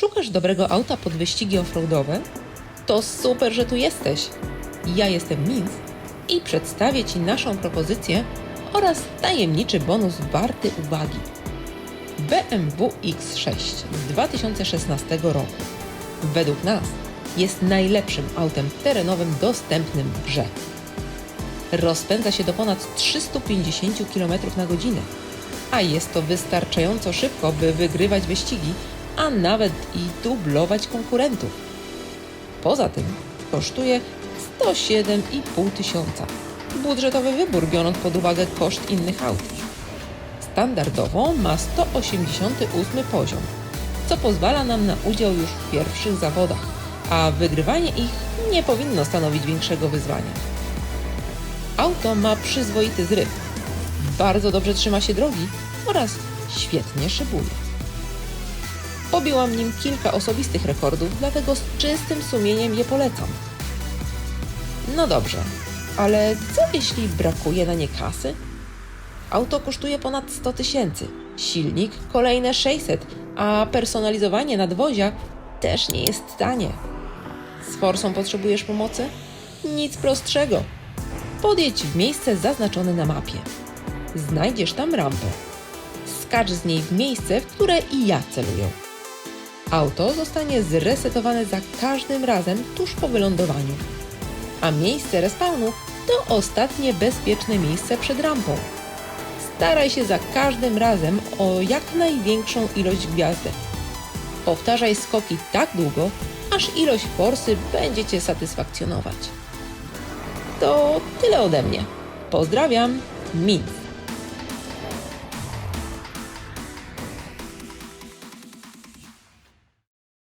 Szukasz dobrego auta pod wyścigi offroadowe? To super, że tu jesteś. Ja jestem Minz i przedstawię Ci naszą propozycję oraz tajemniczy bonus warty uwagi. BMW X6 z 2016 roku. Według nas jest najlepszym autem terenowym dostępnym w grze. Rozpędza się do ponad 350 km na godzinę, a jest to wystarczająco szybko, by wygrywać wyścigi, a nawet i dublować konkurentów. Poza tym kosztuje 107,5 tysiąca. Budżetowy wybór, biorąc pod uwagę koszt innych aut. Standardowo ma 188 poziom, co pozwala nam na udział już w pierwszych zawodach, a wygrywanie ich nie powinno stanowić większego wyzwania. Auto ma przyzwoity zryw, bardzo dobrze trzyma się drogi oraz świetnie szybuje. Pobiłam nim kilka osobistych rekordów, dlatego z czystym sumieniem je polecam. No dobrze, ale co jeśli brakuje na nie kasy? Auto kosztuje ponad 100 tysięcy, silnik kolejne 600, a personalizowanie nadwozia też nie jest tanie. Z forsą potrzebujesz pomocy? Nic prostszego. Podjedź w miejsce zaznaczone na mapie. Znajdziesz tam rampę. Skacz z niej w miejsce, w które i ja celuję. Auto zostanie zresetowane za każdym razem tuż po wylądowaniu, a miejsce respawnu to ostatnie bezpieczne miejsce przed rampą. Staraj się za każdym razem o jak największą ilość gwiazdek. Powtarzaj skoki tak długo, aż ilość forsy będzie Cię satysfakcjonować. To tyle ode mnie. Pozdrawiam, Min.